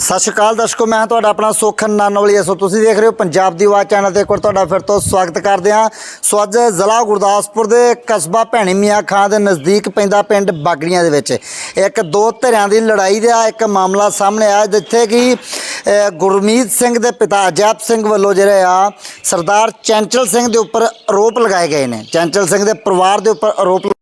ਸਤਿ ਸ਼੍ਰੀ ਅਕਾਲ ਦਰਸ਼ਕੋ, ਮੈਂ ਤੁਹਾਡਾ ਆਪਣਾ ਸੋਖਨ ਨਾਨੋਵਾਲੀਆ। ਸੋ ਤੁਸੀਂ ਦੇਖ ਰਹੇ ਹੋ ਪੰਜਾਬ ਦੀ ਆਵਾਜ਼ ਚੈਨਲ ਤੇ ਇੱਕ ਵਾਰ ਤੁਹਾਡਾ ਫਿਰ ਤੋਂ ਸਵਾਗਤ ਕਰਦੇ ਹਾਂ। ਸੋ ਅੱਜ ਜ਼ਿਲ੍ਹਾ ਗੁਰਦਾਸਪੁਰ ਦੇ ਕਸਬਾ ਭੈਣੀ ਮੀਆਂ ਖਾਂ ਦੇ ਨਜ਼ਦੀਕ ਪੈਂਦਾ ਪਿੰਡ ਬਾਗੜੀਆਂ ਦੇ ਵਿੱਚ। ਇੱਕ ਦੋ ਧਿਰਾਂ ਦੀ ਲੜਾਈ ਦਾ ਇੱਕ ਮਾਮਲਾ ਸਾਹਮਣੇ ਆਇਆ, ਜਿੱਥੇ ਕਿ ਗੁਰਮੀਤ ਸਿੰਘ ਦੇ ਪਿਤਾ ਅਜੈਬ ਸਿੰਘ ਵੱਲੋਂ ਜਿਹੜੇ ਆ, ਸਰਦਾਰ ਚੈਂਚਲ ਸਿੰਘ ਦੇ ਉੱਪਰ ਆਰੋਪ ਲਗਾਏ ਗਏ ਨੇ। ਚੈਂਚਲ ਸਿੰਘ ਦੇ ਪਰਿਵਾਰ ਦੇ ਉੱਪਰ ਆਰੋਪ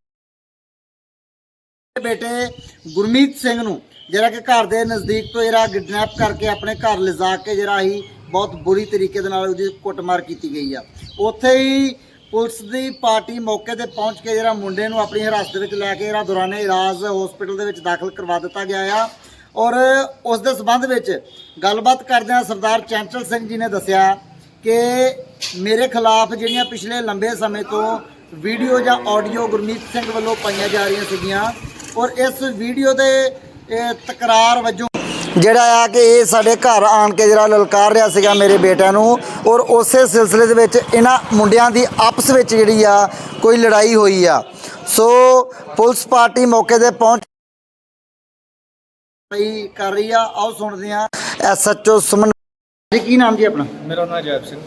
ਬੇਟੇ ਗੁਰਮੀਤ ਸਿੰਘ ਨੂੰ ਜਿਹੜਾ ਕਿ ਘਰ ਦੇ ਨਜ਼ਦੀਕ ਤੋਂ ਜਿਹੜਾ ਕਿਡਨੈਪ ਕਰਕੇ ਆਪਣੇ ਘਰ ਲਿਜਾ ਕੇ ਜਿਹੜਾ ਹੀ ਬਹੁਤ ਬੁਰੀ ਤਰੀਕੇ ਦੇ ਨਾਲ ਉਹਦੀ ਕੁੱਟਮਾਰ ਕੀਤੀ ਗਈ ਆ। ਉੱਥੇ ਹੀ ਪੁਲਿਸ ਦੀ ਪਾਰਟੀ ਮੌਕੇ ਤੇ ਪਹੁੰਚ ਕੇ ਜਿਹੜਾ ਮੁੰਡੇ ਨੂੰ ਆਪਣੀ ਹਿਰਾਸਤ ਵਿੱਚ ਲੈ ਕੇ ਜਿਹੜਾ ਦੌਰਾਨੇ ਇਲਾਜ ਹਸਪੀਟਲ ਦੇ ਵਿੱਚ ਦਾਖਲ ਕਰਵਾ ਦਿੱਤਾ ਗਿਆ ਆ। ਔਰ ਉਸ ਦੇ ਸਬੰਧ ਵਿੱਚ ਗੱਲਬਾਤ ਕਰਦਿਆਂ ਸਰਦਾਰ ਚੰਚਲ ਸਿੰਘ ਜੀ ਨੇ ਦੱਸਿਆ ਕਿ ਮੇਰੇ ਖਿਲਾਫ ਜਿਹੜੀਆਂ ਪਿਛਲੇ ਲੰਬੇ ਸਮੇਂ ਤੋਂ ਵੀਡੀਓ ਜਾਂ ਆਡੀਓ ਗੁਰਮੀਤ ਸਿੰਘ ਵੱਲੋਂ ਪਾਈਆਂ ਜਾ ਰਹੀਆਂ ਸੀਗੀਆਂ। ਔਰ ਇਸ ਵੀਡੀਓ ਦੇ ਇਹ, ਤਕਰਾਰ ਵਜੋਂ ਜਿਹੜਾ ਆ ਕਿ ਇਹ ਸਾਡੇ ਘਰ ਆਣ ਕੇ ਜਿਹੜਾ ਲਲਕਾਰ ਰਿਹਾ ਸੀਗਾ ਮੇਰੇ ਬੇਟਿਆਂ ਨੂੰ ਔਰ ਉਸੇ ਸਿਲਸਿਲੇ ਦੇ ਵਿੱਚ ਇਹਨਾਂ ਮੁੰਡਿਆਂ ਦੀ ਆਪਸ ਵਿੱਚ ਜਿਹੜੀ ਆ ਕੋਈ ਲੜਾਈ ਹੋਈ ਆ। ਸੋ ਪੁਲਿਸ ਪਾਰਟੀ ਮੌਕੇ ਤੇ ਪਹੁੰਚ ਰਹੀ ਕਰ ਰਹੀ ਆ। ਆਓ ਸੁਣਦੇ ਆ ਐਸਐਚਓ ਸੁਮਨ ਜੀ ਕੀ ਨਾਮ ਜੀ ਆਪਣਾ? ਮੇਰਾ ਨਾਮ ਜੈਬ ਸਿੰਘ।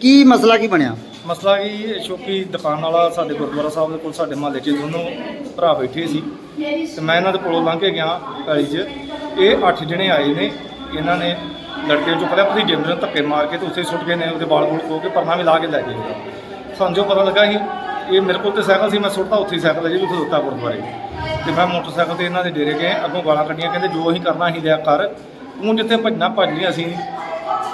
ਕੀ ਮਸਲਾ ਕੀ ਬਣਿਆ? ਮਸਲਾ ਕੀ ਸ਼ੋਕੀ ਦੁਕਾਨ ਵਾਲਾ ਸਾਡੇ ਗੁਰਦੁਆਰਾ ਸਾਹਿਬ ਦੇ ਕੋਲ ਸਾਡੇ ਮਹੱਲੇ 'ਚ ਦੋਨੋਂ ਭਰਾ ਬੈਠੇ ਸੀ ਤੇ ਮੈਂ ਇਹਨਾਂ ਦੇ ਕੋਲੋਂ ਲੰਘ ਕੇ ਗਿਆ ਗਲੀ 'ਚ। ਇਹ ਅੱਠ ਜਣੇ ਆਏ ਨੇ। ਇਹਨਾਂ ਨੇ ਲੜਕੇ 'ਚੋਂ ਲਿਆ, ਭਤੀਜੇ ਨੂੰ ਧੱਕੇ ਮਾਰ ਕੇ ਤੇ ਉੱਥੇ ਸੁੱਟ ਗਏ ਨੇ ਉਹਦੇ ਵਾਲ ਵੂਲ ਖੋ ਕੇ ਪਰਨਾ ਵੀ ਲਾ ਕੇ ਲੈ ਗਏ। ਸਾਨੂੰ ਜੋ ਪਤਾ ਲੱਗਾ ਸੀ, ਇਹ ਮੇਰੇ ਕੋਲ ਤੇ ਸਾਈਕਲ ਸੀ, ਮੈਂ ਸੁੱਟਦਾ ਉੱਥੇ ਹੀ ਸਾਈਕਲ ਹੈ ਜੀ ਉੱਥੇ ਦਿੱਤਾ ਗੁਰਦੁਆਰੇ। ਤੇ ਮੈਂ ਮੋਟਰਸਾਈਕਲ ਤੇ ਇਹਨਾਂ ਦੇ ਡੇਰੇ ਗਏ, ਅੱਗੋਂ ਗਾਲਾਂ ਕੱਢੀਆਂ, ਕਹਿੰਦੇ ਜੋ ਅਸੀਂ ਕਰਨਾ ਅਸੀਂ ਲਿਆ ਕਰ। ਤੂੰ ਜਿੱਥੇ ਭੱਜਣਾ ਭੱਜ ਲਈ ਅਸੀਂ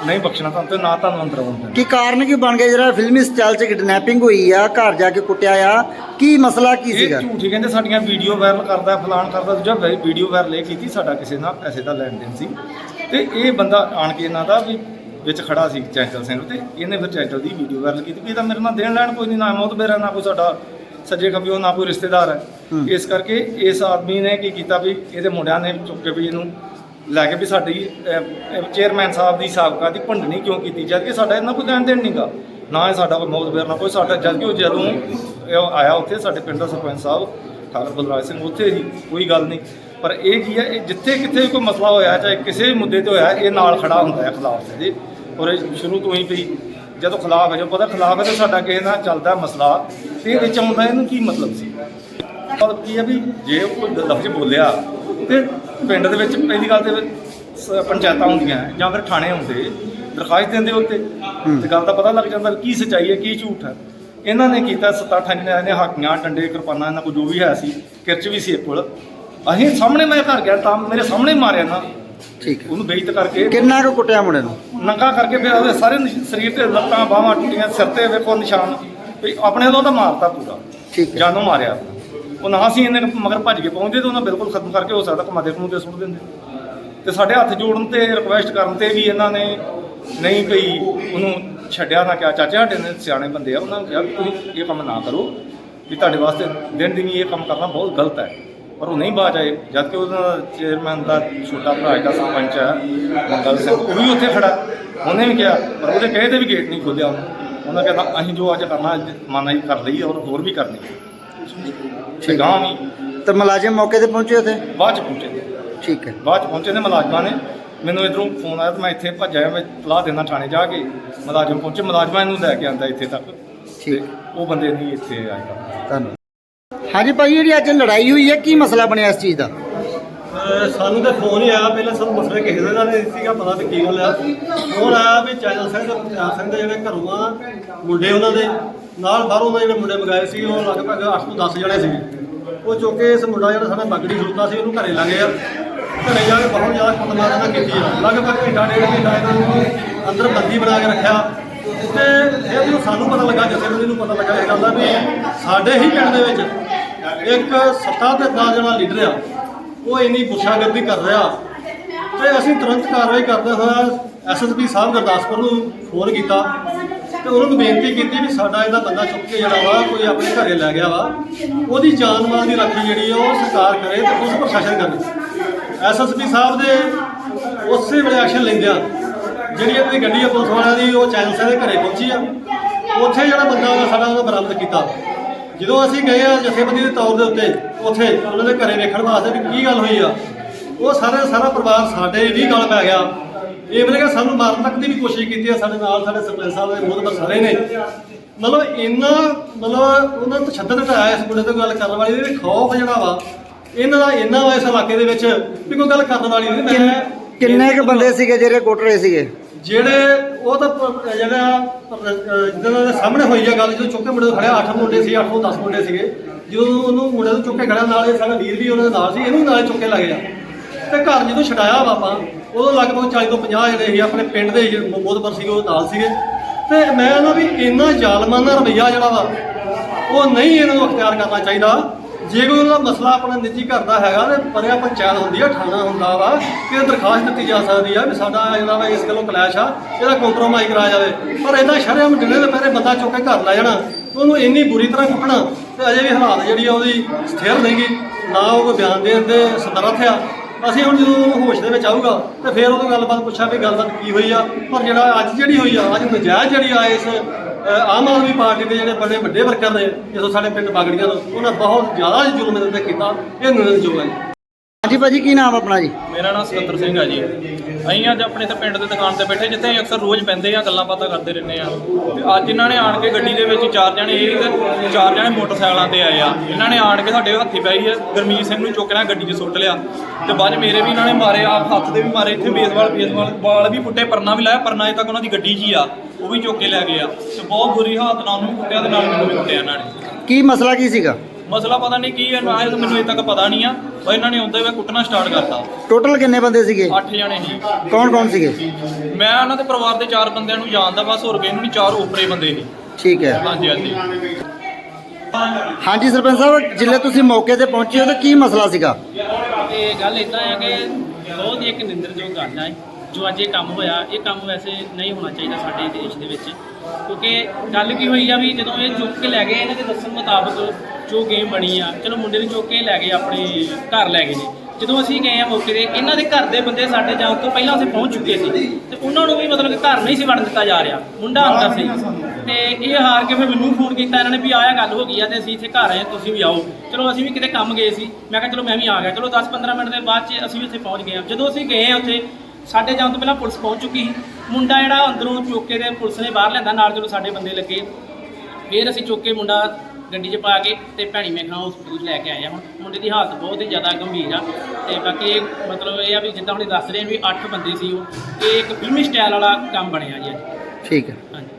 ਨਹੀਂ ਬਖਸ਼ਣਾ ਤੁਹਾਨੂੰ ਤੇ ਨਾ ਤੁਹਾਨੂੰ ਅੰਦਰ ਆਉਣ ਦੇਣਾ। ਕੀ ਕਾਰਨ ਕੀ ਬਣ ਗਿਆ ਜਿਹੜਾ ਫਿਲਮੀ ਸਟਾਈਲ 'ਚ ਕਿਡਨੈਪਿੰਗ ਹੋਈ ਆ ਘਰ ਜਾ ਕੇ ਕੁੱਟਿਆ ਆ? ਕੀ ਮਸਲਾ ਕੀ ਇਹ ਸੀਗਾ? ਝੂਠੀ ਕਹਿੰਦੇ ਸਾਡੀਆਂ ਵੀਡੀਓ ਵਾਇਰਲ ਕਰਦਾ ਫਲਾਣ ਕਰਦਾ ਦੂਜਾ ਵੀਡੀਓ ਵਾਇਰਲ ਇਹ ਕੀਤੀ ਸਾਡਾ ਕਿਸੇ ਨਾਲ ਪੈਸੇ ਦਾ ਲੈਣ ਦੇਣ ਸੀ। ਤੇ ਇਹ ਬੰਦਾ ਆਣ ਕੇ ਇਹਨਾਂ ਦਾ ਵੀ ਵਿੱਚ ਖੜਾ ਸੀ ਚੈਂਚਲ ਸਿੰਘ ਤੇ ਇਹਨੇ ਫਿਰ ਚੈਂਚਲ ਦੀ ਵੀਡੀਓ ਵਾਇਰਲ ਕੀਤੀ ਵੀ ਇਹ ਤਾਂ ਮੇਰੇ ਨਾਲ ਦੇਣ ਲੈਣ ਕੋਈ ਨਹੀਂ ਨਾ ਮੌਤ ਮੇਰਾ ਨਾ ਕੋਈ ਸਾਡਾ ਸੱਜੇ ਖੱਬੇ ਨਾ ਕੋਈ ਰਿਸ਼ਤੇਦਾਰ ਹੂੰ। ਇਸ ਕਰਕੇ ਇਸ ਆਦਮੀ ਨੇ ਕੀ ਕੀਤਾ ਵੀ ਇਹਦੇ ਮੁੰਡਿਆਂ ਨੇ ਚੁੱਕ ਕੇ ਵੀ ਇਹਨੂੰ ਲੈ ਕੇ ਵੀ ਸਾਡੀ ਚੇਅਰਮੈਨ ਸਾਹਿਬ ਦੀ ਸਾਬਕਾ ਦੀ ਭੰਡਣੀ ਕਿਉਂ ਕੀਤੀ? ਜਦ ਕਿ ਸਾਡਾ ਇਹਨਾਂ ਕੋਈ ਲੈਣ ਦੇਣ ਨਹੀਂਗਾ ਨਾ ਹੀ ਸਾਡਾ ਕੋਈ ਮੌਤ ਨਾ ਕੋਈ ਸਾਡਾ, ਜਦ ਕਿ ਉਹ ਜਦੋਂ ਆਇਆ ਉੱਥੇ, ਸਾਡੇ ਪਿੰਡ ਦਾ ਸਰਪੰਚ ਸਾਹਿਬ, ਠਾਕਰ ਬਲਰਾਜ ਸਿੰਘ ਉੱਥੇ ਹੀ, ਕੋਈ ਗੱਲ ਨਹੀਂ। ਪਰ ਇਹ ਕੀ ਹੈ, ਇਹ ਜਿੱਥੇ ਕਿੱਥੇ ਵੀ ਕੋਈ ਮਸਲਾ ਹੋਇਆ, ਚਾਹੇ ਕਿਸੇ ਵੀ ਮੁੱਦੇ ਤੇ ਹੋਇਆ, ਇਹ ਨਾਲ ਖੜਾ ਹੁੰਦਾ ਹੈ ਖਿਲਾਫ ਦੇ। ਔਰ ਸ਼ੁਰੂ ਤੋਂ ਹੀ ਵੀ ਜਦੋਂ ਖਿਲਾਫ ਹੈ ਜੋ ਪਤਾ ਖਿਲਾਫ ਹੈ, ਤਾਂ ਸਾਡਾ ਕਿਸੇ ਨਾਲ ਚੱਲਦਾ ਮਸਲਾ, ਤੇ ਇਹ ਵਿੱਚ ਆਉਂਦਾ ਇਹਨੂੰ ਕੀ ਮਤਲਬ ਸੀ? ਮਤਲਬ ਕੀ ਹੈ ਵੀ ਜੇ ਉਹ ਲਫ਼ਜ਼ ਬੋਲਿਆ ਤੇ ਪਿੰਡ ਦੇ ਵਿੱਚ ਪਹਿਲੀ ਗੱਲ ਤੇ ਸ- ਪੰਚਾਇਤਾਂ ਹੁੰਦੀਆਂ ਜਾਂ ਫਿਰ ਥਾਣੇ ਹੁੰਦੇ ਦਰਖਾਸਤ ਦਿੰਦੇ ਉੱਤੇ। ਤੇ ਗੱਲ ਦਾ ਪਤਾ ਲੱਗ ਜਾਂਦਾ ਵੀ ਕੀ ਸੱਚਾਈ ਹੈ ਕੀ ਝੂਠ ਹੈ। ਇਹਨਾਂ ਨੇ ਕੀਤਾ ਸੱਤ ਅੱਠ ਜਣਿਆਂ ਨੇ ਹਾਕੀਆਂ ਡੰਡੇ ਕਿਰਪਾਨਾਂ ਇਹਨਾਂ ਕੋਲ ਜੋ ਵੀ ਹੈ ਸੀ ਕਿਰਚ ਵੀ ਸੀ ਇੱਕ ਕੋਲ। ਅਸੀਂ ਸਾਹਮਣੇ ਮੈਂ ਘਰ ਗਿਆ ਤਾਂ ਮੇਰੇ ਸਾਹਮਣੇ ਮਾਰਿਆ ਨਾ। ਠੀਕ ਹੈ। ਉਹਨੂੰ ਬੇਇੱਜ਼ਤ ਕਰਕੇ ਕਿੰਨਾ ਕੁ ਕੁੱਟਿਆ ਮੁੰਡੇ ਨੂੰ? ਨੰਗਾ ਕਰਕੇ ਫਿਰ ਉਹਦੇ ਸਾਰੇ ਨਿਸ਼- ਸਰੀਰ ਤੇ ਲੱਤਾਂ ਬਾਹਾਂ ਟੁੱਟੀਆਂ ਸਿਰ ਤੇ ਵੇਖੋ ਨਿਸ਼ਾਨ। ਵੀ ਆਪਣੇ ਤੋਂ ਤਾਂ ਮਾਰਤਾ ਪੂਰਾ। ਠੀਕ ਹੈ। ਜਾਨੋਂ ਮਾਰਿਆ। ਉਹ ਨਾ ਸੀ ਇਹਨੇ ਮਗਰ ਭੱਜ ਕੇ ਪਹੁੰਚਦੇ ਤਾਂ ਉਹਨਾਂ ਬਿਲਕੁਲ ਖਤਮ ਕਰਕੇ ਹੋ ਸਕਦਾ ਕਮਾਦੇ ਨੂੰ ਤੇ ਸੁੱਟ ਦਿੰਦੇ। ਤੇ ਸਾਡੇ ਹੱਥ ਜੋੜਨ ਤੇ ਰਿਕੁਐਸਟ ਕਰਨ ਤੇ ਵੀ ਇਹਨਾਂ ਨੇ ਨਹੀਂ ਭਈ ਉਹਨੂੰ ਛੱਡਿਆ ਨਾ ਕਿਹਾ। ਚਾਚਾ ਸਾਡੇ ਨੇ ਸਿਆਣੇ ਬੰਦੇ ਆ, ਉਹਨਾਂ ਨੇ ਕਿਹਾ ਵੀ ਤੁਸੀਂ ਇਹ ਕੰਮ ਨਾ ਕਰੋ ਵੀ ਤੁਹਾਡੇ ਵਾਸਤੇ ਦਿਨ ਦਿਨ ਇਹ ਕੰਮ ਕਰਨਾ ਬਹੁਤ ਗਲਤ ਹੈ। ਪਰ ਉਹ ਨਹੀਂ ਬਾਜ ਆਏ ਜਦ ਕਿ ਉਹਦਾ ਚੇਅਰਮੈਨ ਦਾ ਛੋਟਾ ਭਰਾ ਦਾ ਸਰਪੰਚ ਹੈ, ਮੰਗਲ ਸਿੰਘ, ਉਹ ਵੀ ਉੱਥੇ ਖੜਾ। ਉਹਨੇ ਵੀ ਕਿਹਾ, ਪਰ ਉਹਦੇ ਕਹੇ ਤੇ ਵੀ ਗੇਟ ਨਹੀਂ ਖੋਲਿਆ ਉਹਨੇ। ਉਹਨਾਂ ਕਹਿੰਦਾ ਅਸੀਂ ਜੋ ਅੱਜ ਕਰਨਾ, ਅੱਜ ਮਾਨਾ ਹੀ ਕਰ ਲਈ ਔਰ ਹੋਰ ਵੀ ਕਰਨੀ ਤੇ ਠੀਕ ਗਾਂ ਵੀ ਤੇ ਮੁਲਾਜ਼ਮ ਮੌਕੇ ਤੇ ਪਹੁੰਚੇ ਉੱਥੇ? ਬਾਅਦ ਚ ਪਹੁੰਚੇ। ਠੀਕ ਹੈ। ਬਾਅਦ ਚ ਪਹੁੰਚੇ ਨੇ ਮੁਲਾਜ਼ਮਾਂ ਨੇ। ਮੈਨੂੰ ਇਧਰੋਂ ਫੋਨ ਆਇਆ ਤੇ ਮੈਂ ਇੱਥੇ ਭੱਜਿਆ ਮੈਂ ਤਲਾਹ ਦੇਣਾ ਥਾਣੇ ਜਾ ਕੇ। ਮੁਲਾਜ਼ਮ ਪਹੁੰਚੇ ਮੁਲਾਜ਼ਮਾਂ ਨੂੰ ਲੈ ਕੇ ਆਂਦਾ ਇੱਥੇ ਤੱਕ। ਠੀਕ। ਤੇ ਉਹ ਬੰਦੇ ਨਹੀਂ ਇੱਥੇ ਆਏਗਾ ਧੰਨਵਾਦ। ਹਾਂਜੀ ਭਾਈ ਜਿਹੜੀ ਅੱਜ ਲੜਾਈ ਹੋਈ ਹੈ ਕੀ ਮਸਲਾ ਬਣਿਆ ਇਸ ਚੀਜ਼ ਦਾ? ਅਹ ਸਾਨੂੰ ਤਾਂ ਫੋਨ ਹੀ ਆਇਆ ਪਹਿਲਾਂ ਸਾਨੂੰ ਮਸਲਾ ਕਿਸੇ ਦਾ ਨਹੀਂ ਸੀਗਾ ਪਤਾ ਤੇ ਕੀ ਗੱਲ ਆ। ਫੋਨ ਆਇਆ ਵੀ ਚੈਨਲ ਸਿੰਘ ਤੇ ਪੰਜਾਬ ਸਿੰਘ ਦੇ ਜਿਹੜੇ ਘਰੋਂ ਆ ਮੁੰਡੇ ਉਹਨਾਂ ਦੇ। ਨਾਲ ਬਾਹਰੋਂ ਦੇ ਜਿਹੜੇ ਮੁੰਡੇ ਮੰਗਾਏ ਸੀ, ਉਹ ਲਗਭਗ 8 ਤੋਂ 10 ਜਣੇ ਸੀ ਉਹ ਚੁੱਕੇ ਇਸ ਮੁੰਡਾ ਜਿਹੜਾ ਸਾਡਾ ਮਗੜੀ ਖਲੋਤਾ ਸੀ, ਉਹਨੂੰ ਘਰੇ ਲੱਗੇ ਆ। ਘਰੇ ਜਾ ਕੇ ਬਹੁਤ ਜ਼ਿਆਦਾ ਕੁੱਟਮਾਰ ਇਹਨਾਂ ਕੀਤੀ ਆ। ਲਗਭਗ ਘੰਟਾ ਡੇਢ ਘੰਟਾ ਇਹਨਾਂ ਨੂੰ ਅੰਦਰ ਬੰਦੀ ਬਣਾ ਕੇ ਰੱਖਿਆ। ਤੇ ਇਹ ਜਦੋਂ ਸਾਨੂੰ ਪਤਾ ਲੱਗਾ ਜਥੇਬੰਦੀ ਨੂੰ ਪਤਾ ਲੱਗਾ ਇਹ ਗੱਲ ਦਾ ਵੀ ਸਾਡੇ ਹੀ ਪਿੰਡ ਦੇ ਵਿੱਚ ਇੱਕ ਸੱਤਾ ਤੇ 10 ਜਣਾ ਲੀਡਰ ਆ। ਉਹ ਇੰਨੀ ਗੁੱਸਾਗਰਦੀ ਕਰ ਰਿਹਾ। ਤੇ ਅਸੀਂ ਤੁਰੰਤ ਕਾਰਵਾਈ ਕਰਦੇ ਹੋਇਆ ਐਸਐਸਪੀ ਸਾਹਿਬ ਗੁਰਦਾਸਪੁਰ ਨੂੰ ਫੋਨ ਕੀਤਾ। ਤੇ ਉਹਨਾਂ ਨੂੰ ਬੇਨਤੀ ਕੀਤੀ ਵੀ ਸਾਡਾ ਇਹਦਾ ਬੰਦਾ ਚੁੱਕ ਕੇ ਜਿਹੜਾ ਵਾ, ਕੋਈ ਆਪਣੇ ਘਰੇ ਲੈ ਗਿਆ ਵਾ, ਉਹਦੀ ਜਾਨ ਮਾਲ ਦੀ ਰਾਖੀ ਜਿਹੜੀ ਆ ਉਹ ਸਰਕਾਰ ਕਰੇ ਤੇ ਪੁਲਿਸ ਪ੍ਰਸ਼ਾਸਨ ਕਰੇ। ਐਸਐਸਪੀ ਸਾਹਿਬ ਦੇ ਉਸੇ ਵੇਲੇ ਐਕਸ਼ਨ ਲੈਂਦਿਆਂ ਜਿਹੜੀ ਆਪਣੀ ਗੱਡੀ ਆ ਪੁਲਿਸ ਵਾਲਿਆਂ ਦੀ, ਉਹ ਚੈਨਲ ਦੇ ਘਰੇ ਪਹੁੰਚੀ ਆ। ਉੱਥੇ ਜਿਹੜਾ ਬੰਦਾ ਵਾ ਸਾਡਾ ਉਹਦਾ ਬਰਾਮਦ ਕੀਤਾ। ਜਦੋਂ ਅਸੀਂ ਗਏ ਆ ਜਥੇਬੰਦੀ ਦੇ ਤੌਰ ਦੇ ਉੱਤੇ, ਉੱਥੇ ਉਹਨਾਂ ਦੇ ਘਰੇ ਵੇਖਣ ਵਾਸਤੇ ਵੀ ਕੀ ਗੱਲ ਹੋਈ ਆ। ਉਹ ਸਾਰਾ ਸਾਰਾ ਪਰਿਵਾਰ ਸਾਡੇ ਵੀ ਗਲ ਪੈ ਗਿਆ। ਇਹ ਮਤਲਬ ਕਿ ਸਾਨੂੰ ਮਾਰਨ ਤੱਕ ਦੀ ਵੀ ਕੋਸ਼ਿਸ਼ ਕੀਤੀ ਹੈ ਸਾਡੇ ਨਾਲ ਸਾਡੇ ਸਰਪੰਚ ਸਾਹਿਬ ਦੇ ਮੋਹਤ ਸਾਰੇ ਨੇ। ਮਤਲਬ ਇੰਨਾ ਮਤਲਬ ਉਹਨਾਂ ਨੂੰ ਤਸ਼ੱਦਦ ਢਾਇਆ ਇਸ ਮੁੰਡੇ ਤੇ ਗੱਲ ਕਰਨ ਵਾਲੀ ਇਹਦੇ ਖੌਫ ਜਿਹੜਾ ਵਾ ਇਹਨਾਂ ਦਾ ਇੰਨਾ ਵਾ ਇਸ ਇਲਾਕੇ ਦੇ ਵਿੱਚ ਵੀ ਕੋਈ ਗੱਲ ਕਰਨ ਵਾਲੀ ਨਹੀਂ। ਮੈਂ ਕਿੰਨੇ ਕੁ ਬੰਦੇ ਸੀਗੇ ਜਿਹੜੇ ਕੁੱਟ ਰਹੇ ਸੀਗੇ? ਜਿਹੜੇ ਉਹ ਤਾਂ ਪ- ਜਿਹੜਾ ਜਿਹਨਾਂ ਦੇ ਸਾਹਮਣੇ ਹੋਈ ਆ ਗੱਲ ਜਦੋਂ ਚੁੱਕੇ ਮੁੰਡੇ ਨੂੰ ਖੜਿਆ 8 ਮੁੰਡੇ ਸੀ 8 ਤੋਂ 10 ਮੁੰਡੇ ਸੀਗੇ। ਜਦੋਂ ਉਹਨੂੰ ਮੁੰਡੇ ਨੂੰ ਚੁੱਕੇ ਖੜਿਆ ਨਾਲ ਇਹ ਸਾਡਾ ਵੀਰ ਵੀ ਉਹਨਾਂ ਦੇ ਨਾਲ ਸੀ ਇਹਨੂੰ ਨਾਲ ਚੁੱਕੇ ਲੱਗੇ ਆ। ਤੇ ਘਰ ਜਦੋਂ ਛਡਾਇਆ ਵਾ ਆਪਾਂ ਉਦੋਂ ਲਗਭਗ 40 ਤੋਂ 50 ਜਿਹੜੇ ਸੀ, ਆਪਣੇ ਪਿੰਡ ਦੇ ਮੋਦਬਰ ਸੀਗੇ, ਉਹ ਨਾਲ ਸੀਗੇ। ਤੇ ਮੈਂ ਨਾ ਵੀ ਇੰਨਾ ਜ਼ਾਲਮਾਨਾ ਰਵਈਆ ਜਿਹੜਾ ਵਾ, ਉਹ ਨਹੀਂ ਇਹਨਾਂ ਨੂੰ ਅਖਤਿਆਰ ਕਰਨਾ ਚਾਹੀਦਾ। ਜੇ ਕੋਈ ਉਹਨਾਂ ਦਾ ਮਸਲਾ ਆਪਣਾ ਨਿੱਜੀ ਘਰ ਦਾ ਹੈਗਾ, ਤੇ ਪਰਿਆ ਪੰਚਾਇਤ ਹੁੰਦੀ ਆ, ਥਾਣਾ ਹੁੰਦਾ ਵਾ, ਕਿ ਦਰਖਾਸਤ ਦਿੱਤੀ ਜਾ ਸਕਦੀ ਆ ਵੀ ਸਾਡਾ ਜਿਹੜਾ ਵਾ, ਇਸ ਗੱਲੋਂ ਕਲੈਸ਼ ਆ, ਇਹਦਾ ਕੰਪਰੋਮਾਈਜ਼ ਕਰਾਇਆ ਜਾਵੇ। ਪਰ ਇਹਦਾ ਸ਼ਰਮ ਜਿੰਨੇ ਦੇ ਪਹਿਰੇ ਬੰਦਾ ਚੁੱਕ ਕੇ ਘਰ ਲੈ ਜਾਣਾ, ਉਹਨੂੰ ਇੰਨੀ ਬੁਰੀ ਤਰ੍ਹਾਂ ਕੁੱਟਣਾ, ਤੇ ਅਜੇ ਵੀ ਹਾਲਾਤ ਜਿਹੜੀ ਆ ਉਹਦੀ ਸਥਿਰ ਨਹੀਂਗੀ। ਨਾ ਉਹ ਕੋਈ ਬਿਆਨ ਦੇਣ ਦੇ ਸਮਰੱਥ ਆ। ਅਸੀਂ ਹੁਣ ਜਦੋਂ ਉਹ ਹੋਸ਼ ਦੇ ਵਿੱਚ ਆਊਗਾ ਤੇ ਫਿਰ ਉਹਨੂੰ ਗੱਲਬਾਤ ਪੁੱਛਾਂ ਵੀ ਗੱਲਬਾਤ ਕੀ ਹੋਈ ਆ। ਪਰ ਜਿਹੜਾ ਅੱਜ ਜਿਹੜੀ ਹੋਈ ਆ, ਅੱਜ ਨਜਾਇਜ਼ ਜਿਹੜੀ ਆ ਇਸ ਆਮ ਆਦਮੀ ਪਾਰਟੀ ਦੇ ਜਿਹੜੇ ਬੜੇ ਵੱਡੇ ਵਰਕਰ ਨੇ ਜਦੋਂ ਸਾਡੇ ਪਿੰਡ ਬਾਗੜੀਆਂ ਤੋਂ, ਉਹਨਾਂ ਬਹੁਤ ਜ਼ਿਆਦਾ ਜ਼ੁਲਮ ਇਹਦੇ ਤੇ ਕੀਤਾ, ਇਹ ਨਿੰਦਣਯੋਗ ਹੈ ਜੀ ਭਾਜੀ ਕੀ ਨਾਮ ਆਪਣਾ ਜੀ? ਮੇਰਾ ਨਾਮ ਸੁਖਿੰਦਰ ਸਿੰਘ ਆ ਜੀ। ਅਸੀਂ ਅੱਜ ਆਪਣੇ ਤੇ ਪਿੰਡ ਦੇ ਦੁਕਾਨ ਤੇ ਬੈਠੇ ਜਿੱਥੇ ਅਸੀਂ ਅਕਸਰ ਰੋਜ਼ ਬੈੰਦੇ ਆ ਗੱਲਾਂ ਬਾਤਾਂ ਕਰਦੇ ਰਹਿੰਦੇ ਆ ਤੇ ਅੱਜ ਇਹਨਾਂ ਨੇ ਆਣ ਕੇ ਗੱਡੀ ਦੇ ਵਿੱਚ ਚਾਰ ਜਣੇ ਇਹ ਤੇ ਚਾਰ ਜਣੇ ਮੋਟਰਸਾਈਕਲਾਂ ਤੇ ਆਏ ਆ। ਇਹਨਾਂ ਨੇ ਆਣ ਕੇ ਸਾਡੇ ਹੱਥੀ ਪਈ ਆ ਗਰਮੀਤ ਸਿੰਘ ਨੂੰ ਚੁੱਕ ਲਿਆ ਗੱਡੀ 'ਚ ਸੁੱਟ ਲਿਆ। ਤੇ ਬਾਅਦ 'ਚ ਮੇਰੇ ਵੀ ਇਹਨਾਂ ਨੇ ਮਾਰੇ ਆ ਹੱਥ ਦੇ ਵੀ ਮਾਰੇ ਇੱਥੇ ਬੇਸਵਾਲ ਬੇਸਵਾਲ ਵਾਲ ਵੀ ਪੁੱਟੇ ਪਰਨਾ ਵੀ ਲਾਇਆ ਪਰਨਾ ਅਜੇ ਤੱਕ ਉਹਨਾਂ ਦੀ ਗੱਡੀ 'ਚ ਹੀ ਆ ਉਹ ਵੀ ਚੁੱਕ ਕੇ ਲੈ ਗਏ ਆ। ਤੇ ਬਹੁਤ ਬੁਰੀ ਹਾਲਤ ਨਾਲ ਉਹਨੂੰ ਕੁੱਟਿਆ ਤੇ ਨਾਲ ਮੈਨੂੰ ਵੀ ਕੁੱਟਿਆ ਇਹਨਾਂ ਨੇ। ਕੀ ਮਸਲਾ ਕੀ ਸੀਗਾ? ਮਸਲਾ ਪਤਾ ਨਹੀਂ ਕੀ ਹੈ ਨਾ ਇਹ ਤਾਂ ਮੈਨੂੰ ਅਜੇ ਤੱਕ ਪਤਾ ਨਹੀਂ ਆ ਪਰ ਇਹਨਾਂ ਨੇ ਆਉਂਦੇ ਵੇ ਕੁੱਟਣਾ ਸਟਾਰਟ ਕਰਤਾ। ਟੋਟਲ ਕਿੰਨੇ ਬੰਦੇ ਸੀਗੇ? ਅੱਠ ਜਣੇ ਸੀ। ਕੌਣ ਕੌਣ ਸੀਗੇ? ਮੈਂ ਉਹਨਾਂ ਦੇ ਪਰਿਵਾਰ ਦੇ ਚਾਰ ਬੰਦਿਆਂ ਨੂੰ ਜਾਣਦਾ ਬਸ ਹੋਰ ਨੂੰ ਨਹੀਂ ਚਾਰ ਉਪਰੇ ਬੰਦੇ ਸੀ। ਠੀਕ ਹੈ। ਹਾਂਜੀ ਹਾਂਜੀ। ਹਾਂਜੀ ਸਰਪੰਚ ਸਾਹਿਬ ਜਿੱਲੇ ਤੁਸੀਂ ਮੌਕੇ ਤੇ ਪਹੁੰਚੇ ਹੋ ਤਾਂ ਕੀ ਮਸਲਾ ਸੀਗਾ? ਇਹ ਗੱਲ ਇਦਾਂ ਹੈ ਕਿ ਬਹੁਤ ਹੀ ਇੱਕ ਨਿੰਦਰਯੋਗ ਗੱਲ ਹੈ ਜੋ ਅੱਜ ਇਹ ਕੰਮ ਹੋਇਆ, ਇਹ ਕੰਮ ਵੈਸੇ ਨਹੀਂ ਹੋਣਾ ਚਾਹੀਦਾ ਸਾਡੇ ਦੇਸ਼ ਦੇ ਵਿੱਚ। ਕਿਉਂਕਿ ਗੱਲ ਕੀ ਹੋਈ ਆ ਵੀ ਜਦੋਂ ਇਹ ਚੁੱਕ ਕੇ ਲੈ ਗਏ ਇਹਨਾਂ ਦੇ ਦੱਸਣ ਮੁਤਾਬਕ ਜੋ ਗੇਮ ਬਣੀ ਆ, ਚਲੋ ਮੁੰਡੇ ਨੂੰ ਚੁੱਕ ਕੇ ਲੈ ਗਏ, ਆਪਣੇ ਘਰ ਲੈ ਗਏ ਨੇ। ਜਦੋਂ ਅਸੀਂ ਗਏ ਆ ਮੌਕੇ ਤੇ, ਇਹਨਾਂ ਦੇ ਘਰ ਦੇ ਬੰਦੇ ਸਾਡੇ ਜਾਣ ਤੋਂ ਪਹਿਲਾਂ ਅਸੀਂ ਪਹੁੰਚ ਚੁੱਕੇ ਸੀ ਤੇ ਉਹਨਾਂ ਨੂੰ ਵੀ ਮਤਲਬ ਕਿ ਘਰ ਨਹੀਂ ਸੀ ਵੜਨ ਦਿੱਤਾ ਜਾ ਰਿਹਾ। ਮੁੰਡਾ ਅੰਦਰ ਸੀ ਤੇ ਇਹ ਹਾਰ ਕੇ ਫਿਰ ਮੈਨੂੰ ਫੋਨ ਕੀਤਾ, ਇਹਨਾਂ ਨੇ ਵੀ ਆਇਆ ਗੱਲ ਹੋ ਗਈ ਆ ਤੇ ਅਸੀਂ ਇੱਥੇ ਘਰ ਆਏ, ਤੁਸੀਂ ਵੀ ਆਓ। ਚਲੋ ਅਸੀਂ ਵੀ ਕਿਤੇ ਕੰਮ ਗਏ ਸੀ। ਮੈਂ ਕਿਹਾ, ਚਲੋ ਮੈਂ ਵੀ ਆ ਗਿਆ। ਚਲੋ 10-15 ਮਿੰਟ ਦੇ ਬਾਅਦ ਚ ਅਸੀਂ ਵੀ ਉੱਥੇ ਪਹੁੰਚ ਗਏ ਆ। ਜਦੋਂ ਅਸੀਂ ਗਏ ਆ ਉੱਥੇ ਸਾਡੇ ਜਾਣ ਤੋਂ ਪਹਿਲਾਂ ਪੁਲਿਸ ਪਹੁੰਚ ਚੁੱਕੀ ਸੀ। ਮੁੰਡਾ ਜਿਹੜਾ ਅੰਦਰੋਂ ਚੁੱਕ ਕੇ ਤੇ ਪੁਲਿਸ ਨੇ ਬਾਹਰ ਲਿਆਂਦਾ ਨਾਲ ਜਦੋਂ ਸਾਡੇ ਬੰਦੇ ਲੱਗੇ ਫਿਰ ਅਸੀਂ ਚੁੱਕ ਕੇ ਮੁੰਡਾ ਗੱਡੀ 'ਚ ਪਾ ਕੇ ਤੇ ਭੈਣੀ ਮੇਖਣਾ ਹਸਪੀਟਲ ਲੈ ਕੇ ਆਏ ਆ ਹੁਣ। ਮੁੰਡੇ ਦੀ ਹਾਲਤ ਬਹੁਤ ਹੀ ਜ਼ਿਆਦਾ ਗੰਭੀਰ ਆ। ਤੇ ਬਾਕੀ ਇਹ ਮਤਲਬ ਇਹ ਆ ਵੀ ਜਿੱਦਾਂ ਹੁਣ ਦੱਸ ਰਹੇ ਆ ਵੀ 8 ਬੰਦੇ ਸੀ ਉਹ ਇਹ ਇੱਕ ਫਿਲਮੀ ਸਟਾਈਲ ਵਾਲਾ ਕੰਮ ਬਣਿਆ ਜੀ ਅੱਜ। ਠੀਕ ਹੈ। ਹਾਂਜੀ